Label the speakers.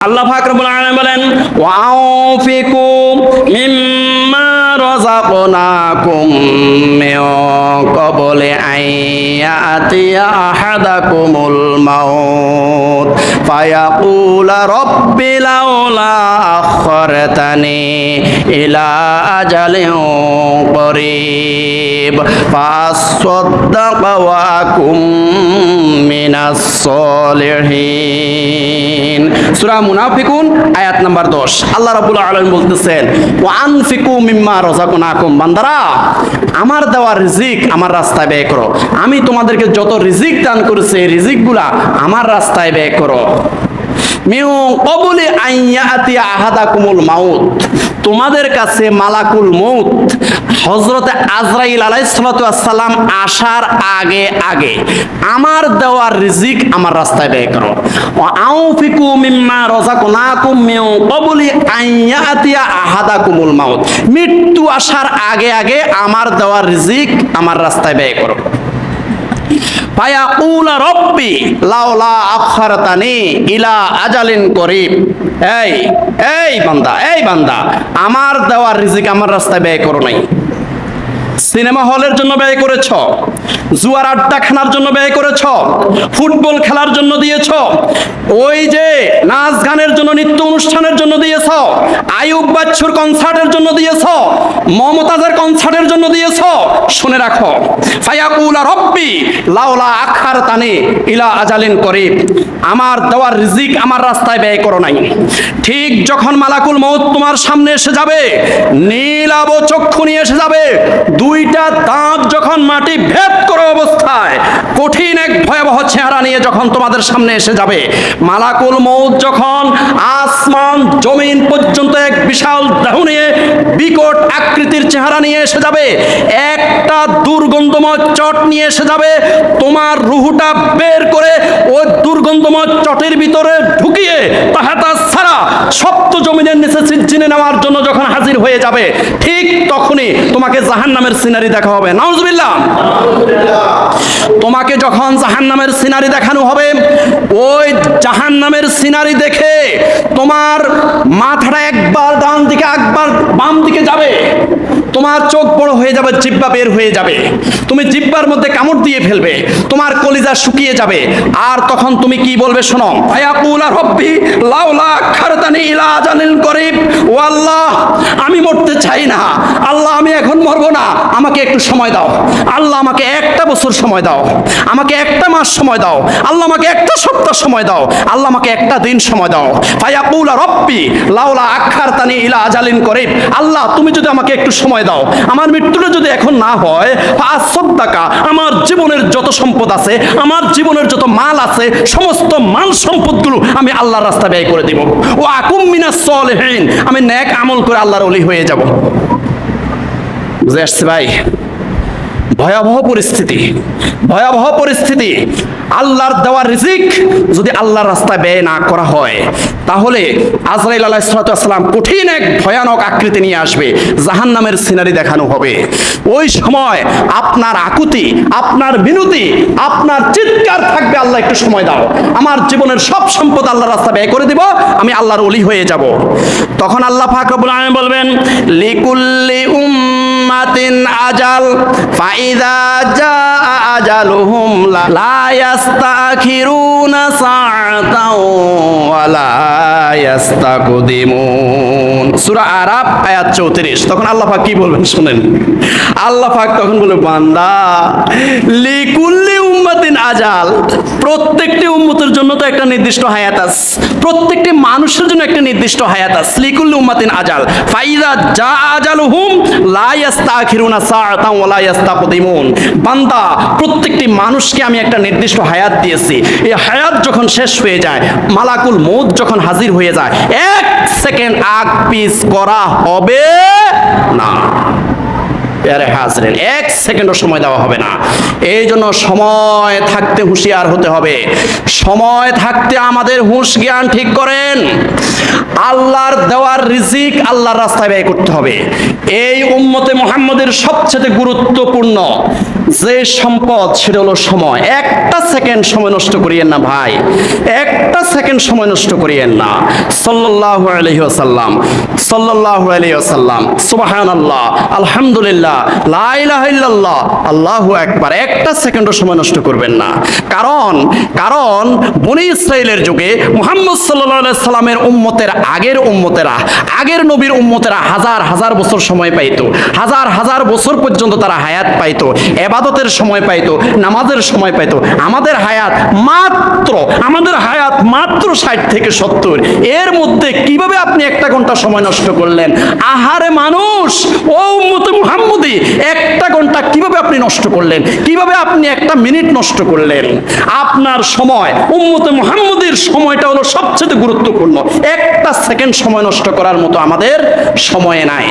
Speaker 1: আল্লাহ ফাকরুল আলম বলেন ওয়াউফিকু মিম্মা রাযাকনাকুম মিন ক্বাবলি আইয়াতিয়া আহাদাকুমুল মাউত। ফায়াকুলা রাব্বি লাউলা ইলা আজালিন করিব। ফাসাদ্দাক ওয়া আকুম মিনাস সলিহিন। সূরা মুনাফিকুন, আয়াত নাম্বার 10 আল্লাহ রাব্বুল আলামিন বলতেছেন, ওয়া আনফিকু মিম্মা রাযাকনাকুম। বান্দারা, আমার দেওয়া রিজিক আমার রাস্তায় ব্যয় করো। আমি তোমাদেরকে যত রিজিক দান করেছি, এই রিজিকগুলা আমার রাস্তায় ব্যয় করো। মিউ কবুলি আইয়াতি আহাদাকুমুল মাউত। তোমাদের কাছে মালাকুল মৌত আজরাইল আসার আগে আগে। আমার দেওয়ার রিজিক আমার রাস্তায় ব্যয় করো। আউফিকু মিম্মা কবুলি আইয়াতিয়া আহাদাকুমুল মাউত। মৃত্যু আসার আগে আগে আমার দেওয়ার রিজিক আমার রাস্তায় ব্যয় করো। ফায়াকুলা রব্বি, লাউলা আখরতানি ইলা আজালিন করিব। এই এই বান্দা এই বান্দা, আমার দেওয়ার রিজিক আমার রাস্তায় ব্যয় করো নাই। সিনেমা হলের জন্য ব্যয় করেছ, জুয়ার আড্ডা খানার জন্য ব্যয় করেছ, ফুটবল খেলার জন্য দিয়েছ, ওই যে নাচ গানের জন্য, নৃত্য অনুষ্ঠানের জন্য দিয়েছ আয়ুব বাচ্চুর কনসার্টের জন্য দিয়েছ, মমতাজের কনসার্টের জন্য দিয়েছ, শুনে রাখো। ফায়াকুলা রব্বি, লাউলা আখার তানে ইলা আজালিন করিব। আমার দেওয়ার রিজিক আমার রাস্তায় ব্যয় করো নাই। ঠিক যখন মালাকুল মৌত তোমার সামনে এসে যাবে নীলাব চক্ষু নিয়ে এসে যাবে, দুইটা দাঁত যখন মাটি ভেদ করে অবস্থায়, কঠিন এক ভয়াবহ চেহারা নিয়ে যখন তোমাদের সামনে এসে যাবে, মালাকুল মৌত যখন আসমান, জমিন পর্যন্ত এক বিশাল দেহ নিয়ে বিকট আকৃতির চেহারা নিয়ে এসে যাবে। একটা দুর্গন্ধময় চট নিয়ে এসে যাবে। তোমার রুহুটা বের করে ওই দুর্গন্ধময় চটের ভিতরে ঢুকিয়ে তাহাতা ছাড়া সপ্ত জমিনের নিচে সিজ্জিনে নেওয়ার জন্য যখন হাজির হয়ে যাবে, ঠিক তখনই তোমাকে জাহান নামের সিনারি দেখা হবে। নাউজবিল্লাহ। তোমাকে যখন জাহান নামের সিনারি দেখানো হবে, ওই জাহান নামের সিনারি দেখে তোমার মাথাটা একবার ডান দিকে একবার বাম দিকে যাবে। তোমার চোখ বড় হয়ে যাবে, জিব্বা বের হয়ে যাবে। তুমি জিব্বার মধ্যে কামড় দিয়ে ফেলবে, তোমার কলিজা শুকিয়ে যাবে। আর তখন তুমি কি বলবে শোনো? আয়াকুলা রব্বি লাউলা খারতানি ইলা আজানিল করিব। ও আল্লাহ, আমি মরতে চাই না। আল্লাহ, আমি এখন মরবো না। আমাকে একটু সময় দাও। আল্লাহ, আমাকে একটা বছর সময় দাও। আমাকে একটা মাস সময় দাও। আল্লাহ, আমাকে একটা সপ্তাহ সময় দাও। আল্লাহ, আমাকে একটা দিন সময় দাও। ফায়াকুলা রব্বি লাউলা আখার তানি ইলা আজালিন করিব। আল্লাহ, তুমি যদি আমাকে একটু সময় দাও। আমার মৃত্যুটা যদি এখন না হয় টাকা আমার জীবনের যত সম্পদ আছে, আমার জীবনের যত মাল আছে, সমস্ত মাল সম্পদগুলো আমি আল্লাহর রাস্তা ব্যয় করে দিব। ও আকুম মিনা সলহীন, আমি ন্যাক আমল করে আল্লাহর অলি হয়ে যাব। বুঝে আসছে ভাই? ভয়াবহ পরিস্থিতি ভয়াবহ পরিস্থিতি। আল্লাহর দেওয়া রিজিক যদি আল্লাহর রাস্তায় ব্যয় না করা হয়, তাহলে আজরাইল আলাহ সালাম কঠিন এক ভয়ানক আকৃতি নিয়ে আসবে জাহান নামের সিনারি দেখানো হবে। ওই সময় আপনার আকুতি, আপনার বিনতি আপনার চিৎকার থাকবে, আল্লাহ একটু সময় দাও। আমার জীবনের সব সম্পদ আল্লাহর রাস্তা ব্যয় করে দিব, আমি আল্লাহর অলি হয়ে যাব। তখন আল্লাহ ফাকরুল আলম বলবেন, লিকুল্লি উম্মাতিন আজাল, ফাইদা জা আজালুহুম লা ইয়াস্তাখিরুনা সাআতাও ওয়ালা ইয়াস্তাকদিমুন। সূরা আরাব আয়াত 34 তখন আল্লাহ পাক কি বলবেন শুনেন? আল্লাহ পাক তখন বলে, বান্দা, লিকুল্লি উম্মাতিন আজাল। প্রত্যেকটি উম্মতের জন্য তো একটা নির্দিষ্ট হায়াত আছে। প্রত্যেকটি মানুষের জন্য একটা নির্দিষ্ট হায়াত আছে। লিকুল্লি উম্মাতিন আজাল। ফাইদা জা আজালুহুম লা ইয়াস্তাখিরুনা সাআতাও ওয়ালা ইয়াস্তাকদিমুন। বান্দা, প্রত্যেকটি মানুষকে আমি একটা নির্দিষ্ট হায়াত দিয়েছি। এই হায়াত যখন শেষ হয়ে যায়, মালাকুল মৌত যখন হাজির হয়ে যায়, এক সেকেন্ড আগ পিস করা হবে না। প্যারে হাজরেন এক সেকেন্ডও সময় দেওয়া হবে না। এই জন্য সময় থাকতে হুঁশিয়ার হতে হবে। সময় থাকতে আমাদের হুঁশ জ্ঞান ঠিক করেন। আল্লাহর দেওয়ার রিজিক আল্লাহর রাস্তায় ব্যয় করতে হবে। এই উম্মতে মোহাম্মদের সবচেয়ে গুরুত্বপূর্ণ যে সম্পদ, সেটা হলো সময়। একটা সেকেন্ড সময় নষ্ট করিয়েন না ভাই। একটা সেকেন্ড সময় নষ্ট করিয়েন না। সাল্লাল্লাহু আলাইহি ওয়াসাল্লাম, সাল্লাল্লাহু আলাইহি ওয়াসাল্লাম, সুবহানাল্লাহ, আলহামদুলিল্লাহ, লা ইলাহা ইল্লাল্লাহ, আল্লাহু আকবার। একটা সেকেন্ডও সময় নষ্ট করবেন না। কারণ কারণ বনি ইসরায়েলের যুগে মুহাম্মদ আলাইহি সাল্লামের উম্মতের আগের উম্মতেরা, আগের নবীর উম্মতেরা হাজার হাজার বছর সময় পাইতো। হাজার হাজার বছর পর্যন্ত তারা হায়াত পাইতো, এবাদতের সময় পাইতো, নামাজের সময় পাইতো। আমাদের হায়াত মাত্র, আমাদের হায়াত মাত্র ষাট থেকে সত্তর। এর মধ্যে কীভাবে আপনি একটা ঘণ্টা সময় নষ্ট করলেন? আহারে মানুষ, ও উম্মত মুহাম্মদি, একটা ঘণ্টা কীভাবে আপনি নষ্ট করলেন? কীভাবে আপনি একটা মিনিট নষ্ট করলেন? আপনার সময়, উম্মতে মুহাম্মদের সময়টা হলো সবচেয়ে গুরুত্বপূর্ণ। একটা সেকেন্ড সময় নষ্ট করার মতো আমাদের সময় নাই।